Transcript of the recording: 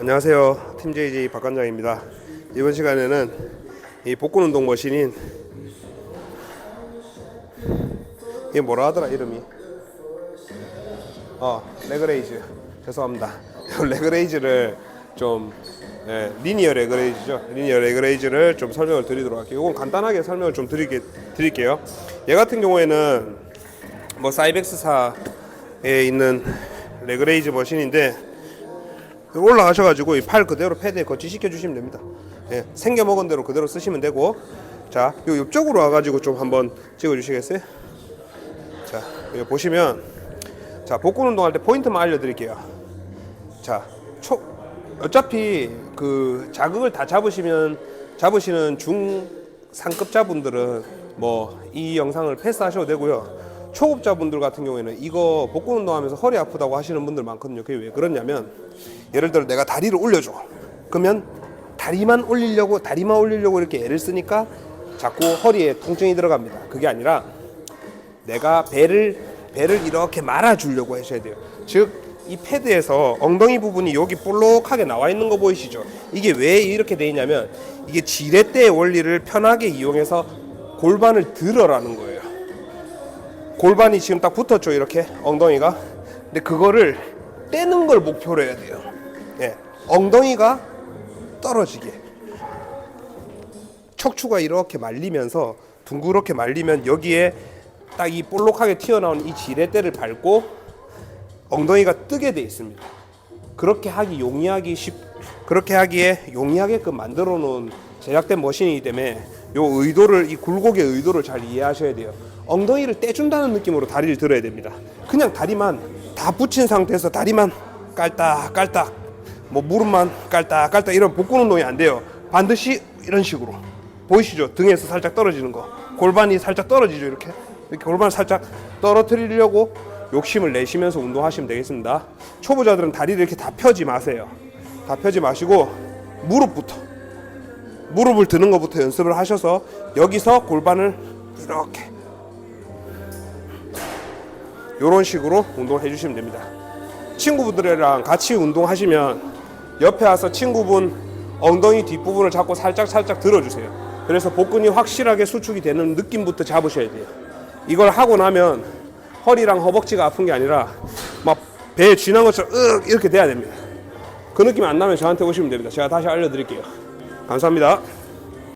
안녕하세요. 팀 JJ 박관장입니다. 이번 시간에는 이 복근 운동 머신인 이게 뭐라 하더라 이름이? 어 레그레이즈 죄송합니다. 레그레이즈를 좀 네, 리니어 레그레이즈죠. 리니어 레그레이즈를 좀 설명을 드리도록 할게요. 이건 간단하게 설명을 좀 드리게, 드릴게요. 얘 같은 경우에는 뭐 사이벡스사에 있는 레그레이즈 머신인데 올라가셔가지고 이 팔 그대로 패드에 거치시켜 주시면 됩니다. 예, 생겨 먹은 대로 그대로 쓰시면 되고 자, 요 옆쪽으로 와가지고 좀 한번 찍어 주시겠어요? 자, 여기 보시면 자 복근 운동할 때 포인트만 알려드릴게요. 자, 초 어차피 그 자극을 다 잡으시면 잡으시는 중상급자분들은 뭐 이 영상을 패스하셔도 되고요. 초급자분들 같은 경우에는 이거 복근 운동하면서 허리 아프다고 하시는 분들 많거든요. 그게 왜 그러냐면 예를 들어 내가 다리를 올려줘. 그러면 다리만 올리려고 다리만 올리려고 이렇게 애를 쓰니까 자꾸 허리에 통증이 들어갑니다. 그게 아니라 내가 배를 배를 이렇게 말아 주려고 하셔야 돼요. 즉 이 패드에서 엉덩이 부분이 여기 볼록하게 나와 있는 거 보이시죠? 이게 왜 이렇게 돼 있냐면 이게 지렛대의 원리를 편하게 이용해서 골반을 들어라는 거예요. 골반이 지금 딱 붙었죠 이렇게? 엉덩이가. 근데 그거를 떼는 걸 목표로 해야 돼요. 예. 엉덩이가 떨어지게. 척추가 이렇게 말리면서 둥그렇게 말리면 여기에 딱 이 볼록하게 튀어나온 이 지렛대를 밟고 엉덩이가 뜨게 돼 있습니다. 그렇게 하기 용이하기 쉽 그렇게 하기에 용이하게끔 만들어 놓은 제작된 머신이기 때문에 요 의도를 이 굴곡의 의도를 잘 이해하셔야 돼요. 엉덩이를 떼준다는 느낌으로 다리를 들어야 됩니다. 그냥 다리만 다 붙인 상태에서 다리만 깔딱 깔딱 뭐 무릎만 깔딱 깔딱 이런 복근 운동이 안 돼요. 반드시 이런 식으로 보이시죠? 등에서 살짝 떨어지는 거 골반이 살짝 떨어지죠 이렇게 이렇게 골반을 살짝 떨어뜨리려고 욕심을 내시면서 운동하시면 되겠습니다. 초보자들은 다리를 이렇게 다 펴지 마세요. 다 펴지 마시고 무릎부터 무릎을 드는 것부터 연습을 하셔서 여기서 골반을 이렇게 이런 식으로 운동을 해주시면 됩니다. 친구분들이랑 같이 운동하시면 옆에 와서 친구분 엉덩이 뒷부분을 잡고 살짝 살짝 들어주세요. 그래서 복근이 확실하게 수축이 되는 느낌부터 잡으셔야 돼요. 이걸 하고 나면 허리랑 허벅지가 아픈 게 아니라 막 배에 쥐난 것처럼 으 이렇게 돼야 됩니다. 그 느낌 안 나면 저한테 오시면 됩니다. 제가 다시 알려드릴게요. 감사합니다.